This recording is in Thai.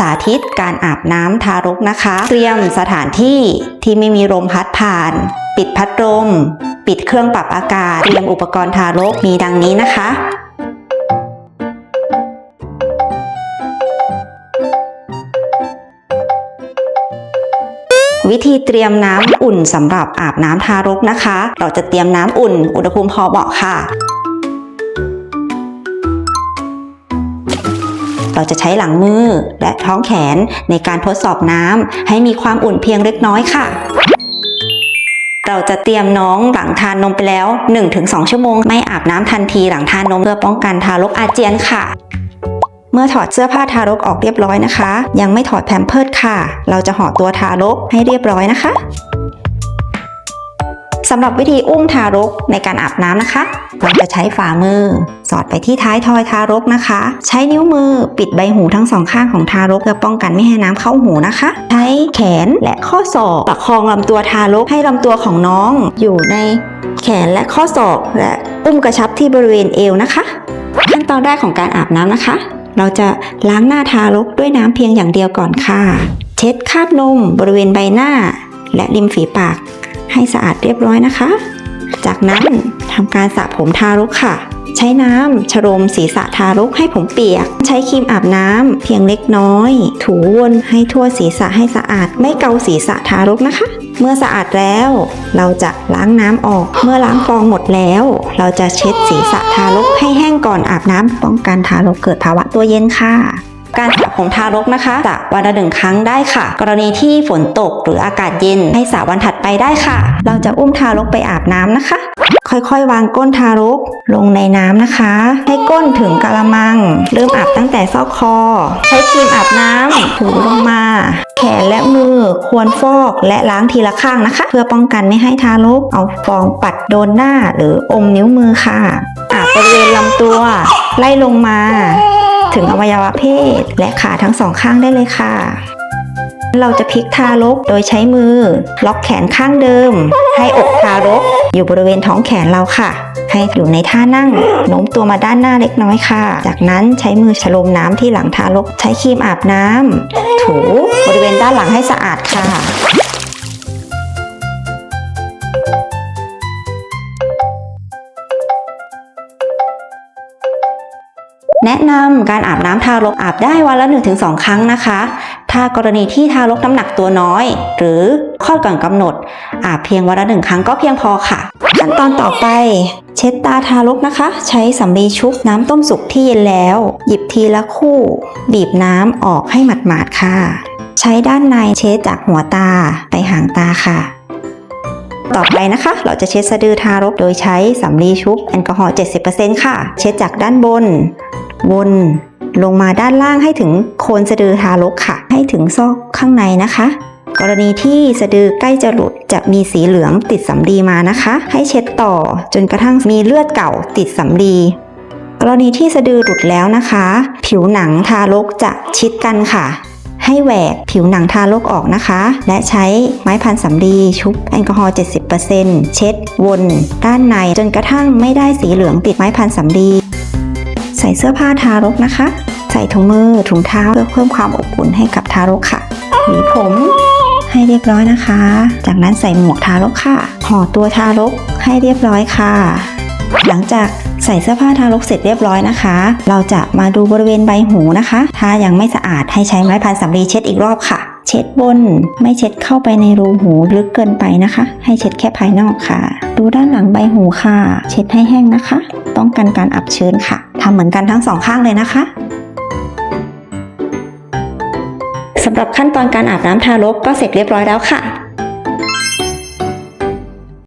สาธิตการอาบน้ำทารกนะคะ เตรียมสถานที่ที่ไม่มีลมพัดผ่าน ปิดพัดลม ปิดเครื่องปรับอากาศ เตรียมอุปกรณ์ทารกมีดังนี้นะคะวิธีเตรียมน้ำอุ่นสำหรับอาบน้ำทารกนะคะ เราจะเตรียมน้ำอุ่น อุณหภูมิพอเหมาะค่ะ เราจะใช้หลังมือและท้องแขนในการทดสอบน้ำให้มีความอุ่นเพียงเล็กน้อยค่ะเราจะเตรียมน้องหลังทานนมไปแล้ว 1-2 ชั่วโมง ไม่อาบน้ำทันทีหลังทานนมเพื่อป้องกันทารกอาเจียนค่ะ เมื่อถอดเสื้อผ้าทารกออกเรียบร้อยนะคะ ยังไม่ถอดแพมเพิร์ดค่ะ เราจะห่อตัวทารกให้เรียบร้อยนะคะ สำหรับวิธีอุ้มทารกในการอาบน้ำนะคะ เราจะใช้ฝ่ามือ สอดไปที่ท้ายทอยทารกนะคะ ใช้นิ้วมือปิดใบหูทั้งสองข้างของทารกเพื่อป้องกันไม่ให้น้ำเข้าหูนะคะ ใช้แขนและข้อศอกประคองลำตัวทารกให้ลำตัวของน้อง อยู่ในแขนและข้อศอกและอุ้มกระชับที่บริเวณเอวนะคะขั้นตอนแรกของการอาบน้ำนะคะ เราจะล้างหน้าทารกด้วยน้ำเพียงอย่างเดียวก่อนค่ะ เช็ดคราบนมบริเวณใบหน้า และริมฝีปาก ให้สะอาดเรียบร้อยนะคะ จากนั้นทำการสระผมทารกค่ะ ใช้น้ำชโรมศีรษะทารกให้ผมเปียก ใช้ครีมอาบน้ำเพียงเล็กน้อย ถูวนให้ทั่วศีรษะให้สะอาด ไม่เกาศีรษะทารกนะคะเมื่อสะอาดแล้ว เราจะล้างน้ำออก เมื่อล้างฟองหมดแล้ว เราจะเช็ดศีรษะทารกให้แห้งก่อนอาบน้ำป้องกันทารกเกิดภาวะตัวเย็นค่ะ การสระผมทารกนะคะสระวันละหนึ่งครั้งได้ค่ะ กรณีที่ฝนตกหรืออากาศเย็นให้สระวันถัด ไปได้ค่ะ เราจะอุ้มทารกไปอาบน้ำนะคะ ค่อยๆ วางก้นทารกลงในน้ำนะคะ ให้ก้นถึงกะละมัง เริ่มอาบตั้งแต่ซอกคอ ใช้ครีมอาบน้ำถูลงมา แขนและมือควรฟอกและล้างทีละข้างนะคะ เพื่อป้องกันไม่ให้ทารกเอาฟองปัดโดนหน้าหรืออมนิ้วมือค่ะ อาบบริเวณลำตัว ไล่ลงมา ถึงอวัยวะเพศ และขาทั้งสองข้างได้เลยค่ะ เราจะพลิกทารกโดยใช้มือ ล็อกแขนข้างเดิม ให้อกทารก อยู่บริเวณท้องแขนเราค่ะ ให้อยู่ในท่านั่งโน้มตัวมาด้านหน้าเล็กน้อยค่ะ จากนั้นใช้มือฉโลมน้ำที่หลังทารก ใช้ครีมอาบน้ำถูบริเวณด้านหลังให้สะอาดค่ะ แนะนำการอาบน้ำทารกอาบได้วันละ 1-2 ครั้งนะคะ ถ้ากรณีที่ทารกน้ำหนักตัวน้อย หรือคลอดก่อนกำหนด อาบเพียงวันละหนึ่งครั้งก็เพียงพอค่ะ ขั้นตอนต่อไป เช็ดตาทารกนะคะ ใช้สำลีชุบน้ำต้มสุกที่เย็นแล้ว หยิบทีละคู่ บีบน้ำออกให้หมาดๆค่ะ ใช้ด้านในเช็ดจากหัวตาไปหางตาค่ะต่อไปนะคะ เราจะเช็ดสะดือทารกโดยใช้สำลีชุบแอลกอฮอล์ 70%ค่ะ เช็ดจากด้านบน วนลงมาด้านล่างให้ถึงโคนสะดือทารกค่ะ ให้ถึงซอกข้างในนะคะ กรณีที่สะดือใกล้จะหลุดจะมีสีเหลืองติดสำลีมานะคะ ให้เช็ดต่อจนกระทั่งมีเลือดเก่าติดสำลีกรณีที่สะดือหลุดแล้วนะคะ ผิวหนังทารกจะชิดกันค่ะ ให้แหวกผิวหนังทารกออกนะคะ และใช้ไม้พันสำลีชุบแอลกอฮอล์ 70%เช็ดวนด้านในจนกระทั่งไม่ได้สีเหลืองติดไม้พันสำลี ใส่เสื้อผ้าทารกนะคะ ใส่ถุงมือถุงเท้าเพื่อเพิ่มความอบอุ่นให้กับทารกค่ะหวีผมให้เรียบร้อยนะคะ จากนั้นใส่หมวกทารกค่ะ ห่อตัวทารกให้เรียบร้อยค่ะ หลังจากใส่เสื้อผ้าทารกเสร็จเรียบร้อยนะคะ เราจะมาดูบริเวณใบหูนะคะ ถ้ายังไม่สะอาดให้ใช้ไม้พันสำลีเช็ดอีกรอบค่ะ เช็ดบน ไม่เช็ดเข้าไปในรูหูลึกเกินไปนะคะ ให้เช็ดแค่ภายนอกค่ะ ดูด้านหลังใบหูค่ะ เช็ดให้แห้งนะคะ ป้องกันการอับชื้นค่ะทำเหมือนกันทั้งสองข้างเลยนะคะสำหรับขั้นตอนการอาบน้ำทารกก็เสร็จเรียบร้อยแล้วค่ะ